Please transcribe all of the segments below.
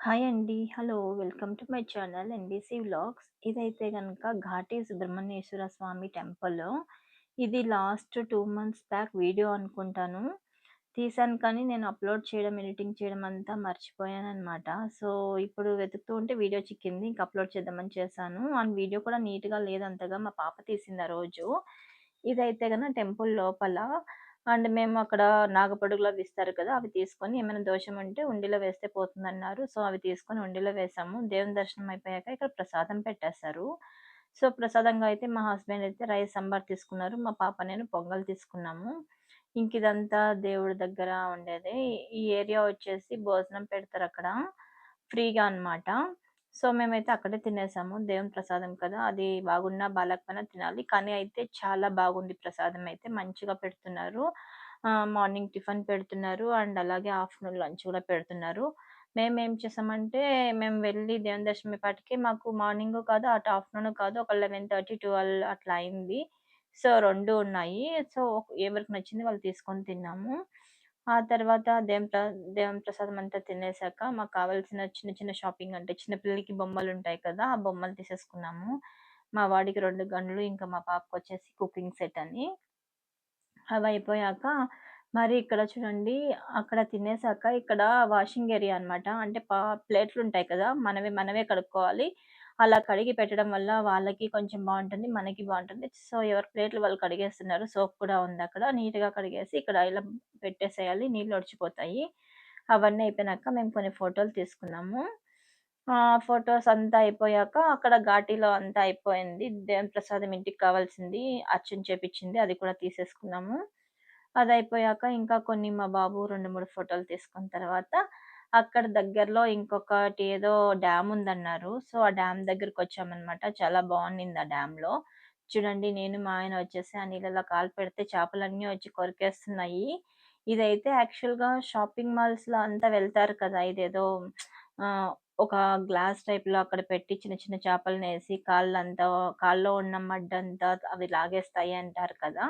Hi అండి. Hello! Welcome to my channel NBC vlogs. ఇదైతే గనక ఘాటి సుబ్రహ్మణ్యేశ్వర స్వామి టెంపుల్. ఇది లాస్ట్ 2 మంత్స్ బ్యాక్ వీడియో అనుకుంటాను. తీశాను కానీ నేను అప్‌లోడ్ చేయడం, ఎడిటింగ్ చేయడం అంతా మర్చిపోయాననమాట. సో, ఇప్పుడు వెతుకుతూ ఉంటే వీడియో చిక్కింది. ఇంక అప్‌లోడ్ చేద్దామని చేశాను. అండ్ వీడియో కూడా నీట్‌గా లేదంతగా. మా పాప తీసింది ఆ రోజు. ఇదైతే గన టెంపుల్ లోపల అండ్ మేము అక్కడ నాగపడుగులు అవి ఇస్తారు కదా! అవి తీసుకొని ఏమైనా దోషం ఉంటే ఉండిలో వేస్తే పోతుందన్నారు. సో, అవి తీసుకొని ఉండిలో వేసాము. దేవుని దర్శనం అయిపోయాక ఇక్కడ ప్రసాదం పెట్టేశారు. సో, ప్రసాదంగా అయితే మా హస్బెండ్ అయితే రైస్ సాంబార్ తీసుకున్నారు. మా పాప నేను పొంగల్ తీసుకున్నాము. ఇంక ఇదంతా దేవుడి దగ్గర ఉండేది. ఈ ఏరియా వచ్చేసి భోజనం పెడతారు అక్కడ ఫ్రీగా అనమాట. సో, మేమైతే అక్కడే తినేసాము. దేవుని ప్రసాదం కదా! అది బాగున్నా, బాలేకపోయినా తినాలి. కానీ అయితే చాలా బాగుంది ప్రసాదం అయితే. మంచిగా పెడుతున్నారు. మార్నింగ్ టిఫిన్ పెడుతున్నారు. అండ్ అలాగే ఆఫ్టర్‌నూన్ లంచ్ కూడా పెడుతున్నారు. మేమేం చేసామంటే, మేము వెళ్ళి దేవుని దర్శనం మాకు మార్నింగ్ కాదు, అటు ఆఫ్టర్‌నూన్ కాదు. ఒక 11:30, 12 అట్లా అయింది. సో, రెండు ఉన్నాయి. సో, ఎవరికి నచ్చింది వాళ్ళు తీసుకొని తిన్నాము. ఆ తర్వాత దేవుని ప్ర దేవుని ప్రసాదం అంతా తినేసాక మాకు కావాల్సిన చిన్న చిన్న షాపింగ్ అంటే చిన్న పిల్లలకి బొమ్మలుంటాయి కదా! ఆ బొమ్మలు తీసేసుకున్నాము. మా వాడికి 2 గన్నులు, ఇంకా మా పాపకొచ్చేసి కుకింగ్ సెట్ అని. అవయిపోయాక మరి ఇక్కడ చూడండి అక్కడ తినేసాక ఇక్కడ వాషింగ్ ఏరియా అనమాట. అంటే పా ప్లేట్లుంటాయి కదా! మనమే మనమే కడుక్కోవాలి. అలా కడిగి పెట్టడం వల్ల వాళ్ళకి కొంచెం బాగుంటుంది మనకి బాగుంటుంది సో, ఎవరి ప్లేట్లు వాళ్ళు కడిగేస్తున్నారు. సోప్ కూడా ఉంది అక్కడ నీట్‌గా కడిగేసి ఇక్కడ ఇలా పెట్టేసేయాలి. నీళ్ళు ఒడిచిపోతాయి. అవన్నీ అయిపోయినాక మేము కొన్ని ఫోటోలు తీసుకున్నాము. ఫొటోస్ అంతా అయిపోయాక అక్కడ ఘాటీలో అంతా అయిపోయింది. దేవుని ప్రసాదం ఇంటికి కావాల్సింది అర్చన చేపించింది అది కూడా తీసేసుకున్నాము. అది అయిపోయాక ఇంకా కొన్ని మా బాబు 2, 3 ఫోటోలు తీసుకున్న తర్వాత అక్కడ దగ్గరలో ఇంకొకటి ఏదో డ్యామ్ ఉందన్నారు. సో, ఆ డ్యామ్ దగ్గరకొచ్చామనమాట. చాలా బావుండింది ఆ డ్యామ్‌లో. చూడండి నేను మా ఆయన వచ్చేసి ఆ నీళ్ళలో కాలు పెడితే చేపలన్నీ వచ్చి కొరికేస్తున్నాయి. ఇదైతే యాక్చువల్‌గా షాపింగ్ మాల్స్‌లో అంతా వెళ్తారు కదా! ఇదేదో ఆహ్, ఒక గ్లాస్ టైప్‌లో అక్కడ పెట్టి చిన్న చిన్న చేపలనేసి కాళ్ళంతా కాల్లో ఉన్న మడ్డంతా అవి లాగేస్తాయి అంటారు కదా!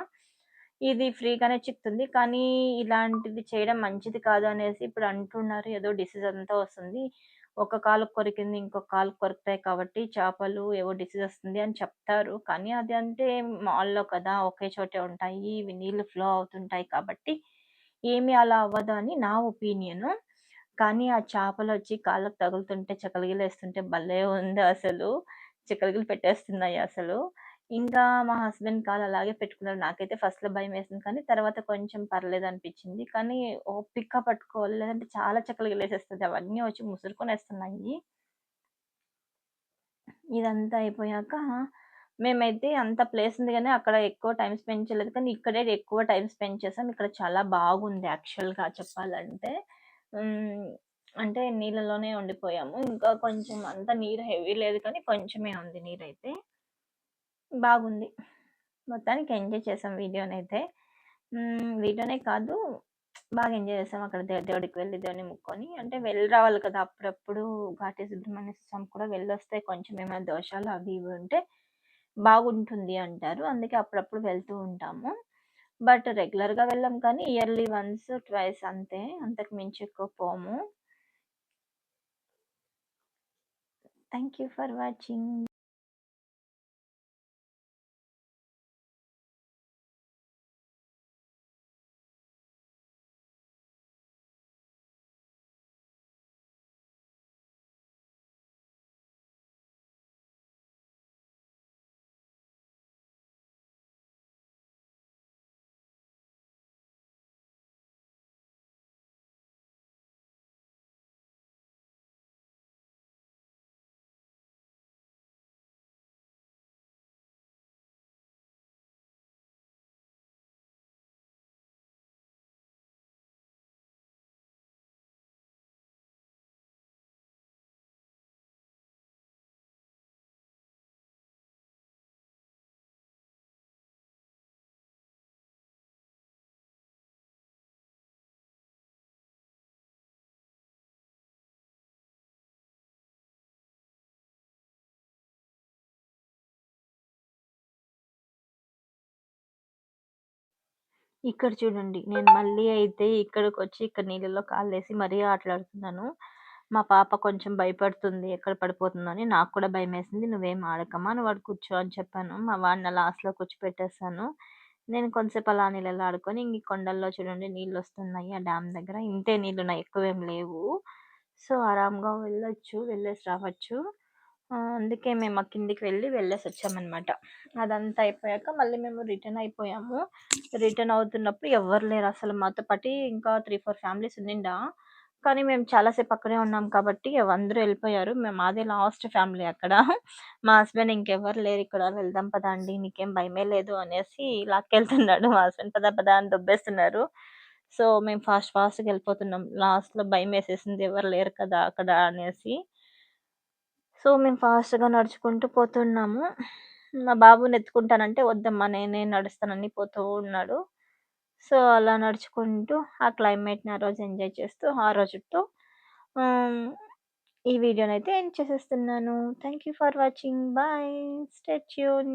ఇది ఫ్రీగానే చిక్కుతుంది. కానీ ఇలాంటిది చేయడం మంచిది కాదు అనేసి ఇప్పుడు అంటున్నారు. ఏదో డిసీజ్ అంతా వస్తుంది. ఒక కాలుకి కొరికింది ఇంకొక కాలు కొరుకుతాయి కాబట్టి చేపలు ఏవో డిసీజ్ వస్తుంది అని చెప్తారు. కానీ అది అంటే మాల్‌లో కదా! ఒకే చోటే ఉంటాయి. ఇవి నీళ్ళు ఫ్లో అవుతుంటాయి కాబట్టి ఏమి అలా అవ్వదు అని నా ఒపీనియను. కానీ ఆ చేపలు వచ్చి కాళ్ళకు తగులుతుంటే చకలిగిలేస్తుంటే భలే ఉంది అసలు. చికలుగిలు పెట్టేస్తున్నాయి అసలు. ఇంకా మా హస్బెండ్ కాలు అలాగే పెట్టుకున్నారు. నాకైతే ఫస్ట్‌లో భయమేసింది. కానీ తర్వాత కొంచెం పర్లేదనిపించింది. కానీ ఓపికగా పట్టుకోవాలి. లేదంటే చాలా చకలగిలేసేస్తది. అవన్నీ వచ్చి ముసురుకొనేస్తున్నాయి. ఇదంతా అయిపోయాక మేమైతే అంత ప్లేస్ ఉంది గానీ అక్కడ ఎక్కువ టైమ్ స్పెండ్ చేయలేదు. కానీ ఇక్కడే ఎక్కువ టైమ్ స్పెండ్ చేసాం. ఇక్కడ చాలా బాగుంది యాక్చువల్‌గా చెప్పాలంటే. హ్మ్. అంటే నీళ్ళలోనే ఉండిపోయాము. ఇంకా కొంచెం అంత నీరు హెవీ లేదు కానీ కొంచెమే ఉంది నీరైతే. బాగుంది. మొత్తానికి ఎంజాయ్ చేసాం వీడియోనైతే. హ్మ్. వీడియోనే కాదు బాగా ఎంజాయ్ చేసాం. అక్కడ దే దేవుడికి వెళ్ళి దేవుడిని మొక్కొని అంటే వెళ్ళి రావాలి కదా! అప్పుడప్పుడు ఘాటి సుబ్రహ్మణ్య స్వామి కూడా వెళ్ళొస్తే కొంచెం ఏమైనా దోషాలు అవి ఇవి ఉంటే బాగుంటుంది అంటారు. అందుకే అప్పుడప్పుడు వెళ్తూ ఉంటాము. బట్ రెగ్యులర్‌గా వెళ్ళం కానీ ఇయర్లీ వన్స్, ట్వైస్ అంతే. అంతకు మించి ఎక్కువ పోము. Thank you for watching. ఇక్కడ చూడండి. నేను మళ్ళీ అయితే ఇక్కడికి వచ్చి ఇక్కడ నీళ్ళలో కాళ్ళేసి మరీ ఆటలాడుతున్నాను. మా పాప కొంచెం భయపడుతుంది. ఎక్కడ పడిపోతుందని నాకు కూడా భయం వేసింది నువ్వేం ఆడకమ్మా నువ్వు వాడు కూర్చో అని చెప్పాను. మా వాడిని లాస్ట్లో కూర్చోపెట్టేస్తాను నేను కొంతసేపు అలా నీళ్ళలో ఆడుకొని ఇంక కొండల్లో చూడండి నీళ్ళు వస్తున్నాయి ఆ డ్యామ్ దగ్గర ఇంతే నీళ్ళు ఉన్నాయి ఎక్కువేం లేవు. సో ఆరాంగా వెళ్ళొచ్చు. వెళ్ళేసి రావచ్చు. అందుకే మేము ఆ కిందికి వెళ్ళి వెళ్ళేసి వచ్చామన్నమాట. అదంతా అయిపోయాక మళ్ళీ మేము రిటర్న్ అయిపోయాము. రిటర్న్ అవుతున్నప్పుడు ఎవరు లేరు అసలు మాతో పాటు ఇంకా త్రీ ఫోర్ ఫ్యామిలీస్ ఉండిండా. కానీ మేము చాలాసేపు అక్కడే ఉన్నాం కాబట్టి అందరూ వెళ్ళిపోయారు. మేము మాదే లాస్ట్ ఫ్యామిలీ అక్కడ. మా హస్బెండ్ ఇంకెవరు లేరు. ఇక్కడ వెళ్దాం పదా అండి నీకేం భయమే లేదు అనేసి లాక్కెళ్తున్నాడు మా హస్బెండ్ పదా పదా అని దొబ్బేస్తున్నారు. సో మేము ఫాస్ట్ ఫాస్ట్గా వెళ్ళిపోతున్నాం. లాస్ట్లో భయం వేసేసింది. ఎవరు లేరు కదా అక్కడ అనేసి. సో మేము ఫాస్ట్గా నడుచుకుంటూ పోతున్నాము. మా బాబుని ఎత్తుకుంటానంటే వద్దమ్మా నేనే నడుస్తానని పోతూ ఉన్నాడు. సో అలా నడుచుకుంటూ ఆ క్లైమేట్ని ఆ రోజు ఎంజాయ్ చేస్తూ ఆ రోజుతో ఈ వీడియోనైతే ఎండ్ చేసేస్తున్నాను. Thank you for watching. Bye. Stay tune